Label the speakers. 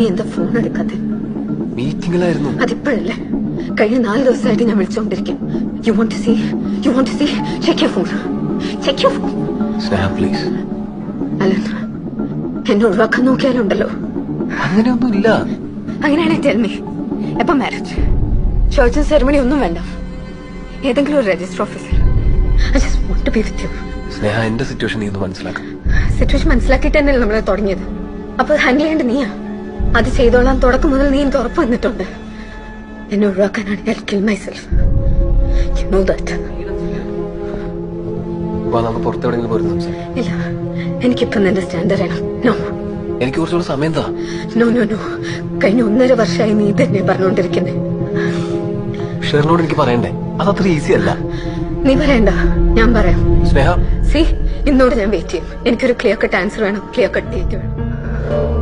Speaker 1: നീ എന്താ ഫോൺ എടുക്കാതെ
Speaker 2: മീറ്റിംഗിലായിരുന്നു.
Speaker 1: അതിപ്പോഴല്ലേ? കഴിഞ്ഞ നാല് ദിവസമായിട്ട് ഞാൻ വിളിച്ചുകൊണ്ടിരിക്കും you want to see you want to see check your phone check your phone
Speaker 2: Sneha please
Speaker 1: അല്ല എന്നെ ഒഴിവാക്കാൻ നോക്കിയാലുണ്ടല്ലോ.
Speaker 2: അങ്ങനെയൊന്നും ഇല്ല
Speaker 1: അങ്ങനെയാണെങ്കിൽ ടെൽമി എപ്പം മാരേജ് ചോയ്സും സെറമണി ഒന്നും വേണ്ട. ഏതെങ്കിലും ഒരു register officer I just want to be with you
Speaker 2: Sneha എന്റെ സിറ്റുവേഷൻ നീ ഒന്ന് മനസ്സിലാക്കാം.
Speaker 1: സിറ്റുവേഷൻ മനസ്സിലാക്കിയിട്ട് തന്നെയല്ലേ നമ്മളെ തുടങ്ങിയത്. അപ്പൊ ഹാൻഡിൽ ചെയ്യേണ്ട നീയാ? അത് ചെയ്തോളാം തുടക്കം മുതൽ നീ എനിക്ക് ഉറപ്പ് വന്നിട്ടുണ്ട്? എന്നെ ഒഴിവാക്കാനാണ് ഞാൻ kill myself you know that ഇല്ല എനിക്കിപ്പം നിന്റെ സ്റ്റാൻഡ് അറിയണം നോ
Speaker 2: എനിക്ക് കുറച്ചുകൂടെ സമയം താ.
Speaker 1: നോ നോ നോ കഴിഞ്ഞ ഒന്നര വർഷമായി നീ തന്നെ പറഞ്ഞുകൊണ്ടിരിക്കുന്നേ.
Speaker 2: ഷെറിനോട് എനിക്ക് പറയണ്ടേ? അതത്ര ഈസി അല്ല.
Speaker 1: നീ പറയണ്ട. ഞാൻ പറയാം.
Speaker 2: സ്നേഹ.
Speaker 1: സി ഇന്നോട് ഞാൻ വെയിറ്റ് ചെയ്യും. എനിക്കൊരു ക്ലിയർ കട്ട് ആൻസർ വേണം. ക്ലിയർ കട്ട് ഡേറ്റ് വേണം.